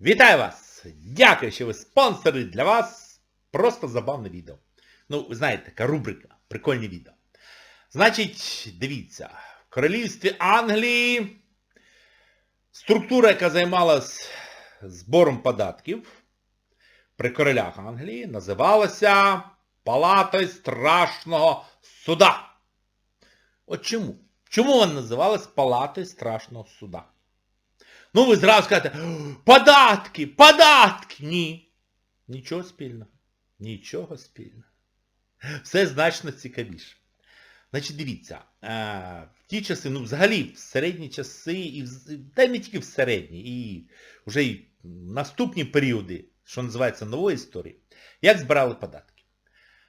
Вітаю вас! Дякую, що ви спонсори для вас. Просто забавне відео. Ну, ви знаєте, така рубрика, прикольні відео. Значить, дивіться, в королівстві Англії структура, яка займалась збором податків при королях Англії, називалася Палатою Страшного Суда. От чому? Чому вона називалась Палатою Страшного Суда? Ну, ви зразу скажете, податки, податки. Ні. Нічого спільного. Нічого спільного. Все значно цікавіше. Значить, дивіться, е, в ті часи, ну взагалі в середні часи, і та й не тільки в середні, і вже й наступні періоди, що називається нової історії, як збирали податки.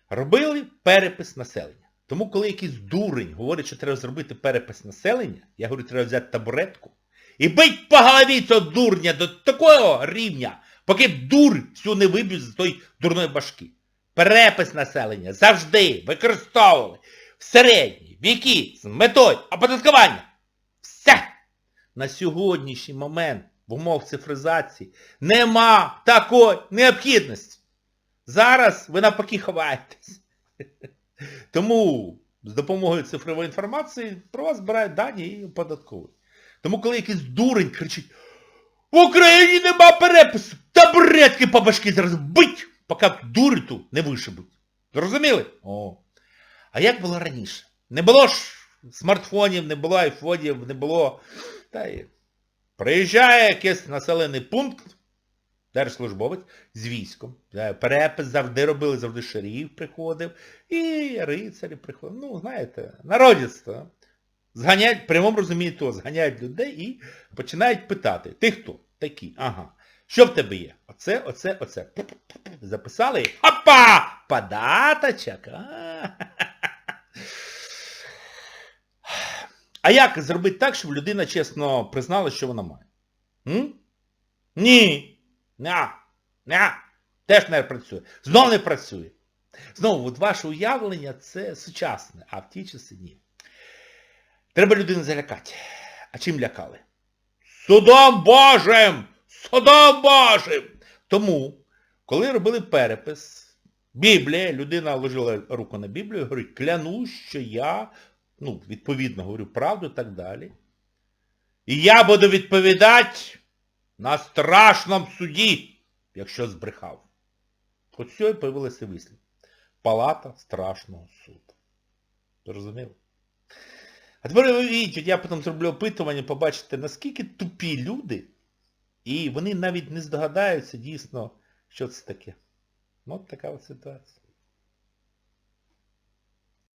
Робили перепис населення. Тому коли якийсь дурень говорить, що треба зробити перепис населення, я говорю, треба взяти табуретку і бить по голові цього дурня до такого рівня, поки дур всю не виб'ють з тої дурної башки. Перепис населення завжди використовували в середні віки з метою оподаткування. Все! На сьогоднішній момент в умовах цифризації нема такої необхідності. Зараз ви навпаки ховаєтесь. Тому з допомогою цифрової інформації про вас збирають дані і оподатковують. Тому коли якийсь дурень кричить, в Україні нема перепису, табуретки по башки зараз бить, поки дуриту не вишибуть. Зрозуміли? О. А як було раніше? Не було ж смартфонів, не було айфонів, не було... Та й... Приїжджає якийсь населений пункт, держслужбовець з військом. Перепис завжди робили, завжди шеріф приходив, і рицарі приходили. Ну, знаєте, народівство. Зганяють, в прямому розумінні того, зганяють людей і починають питати, ти хто? Такі, ага. Що в тебе є? Оце, оце, оце. Записали і опа! Податочок. А. як зробити так, щоб людина чесно признала, що вона має? М? Ні. На. На. Теж не працює. Знов не працює. Знову, от ваше уявлення це сучасне, а в ті часи ні. Треба людину залякати. А чим лякали? Судом Божим! Судом Божим! Тому, коли робили перепис, Біблія, людина ложила руку на Біблію і говорить, клянусь, що я, ну, відповідно, говорю правду і так далі. І я буду відповідати на страшному суді, якщо збрехав. От цього і появилося вислів. Палата страшного суду. Зрозуміло? А тепер уявіть, я потім зроблю опитування, побачите, наскільки тупі люди, і вони навіть не здогадаються дійсно, що це таке. Ну, от така от ситуація.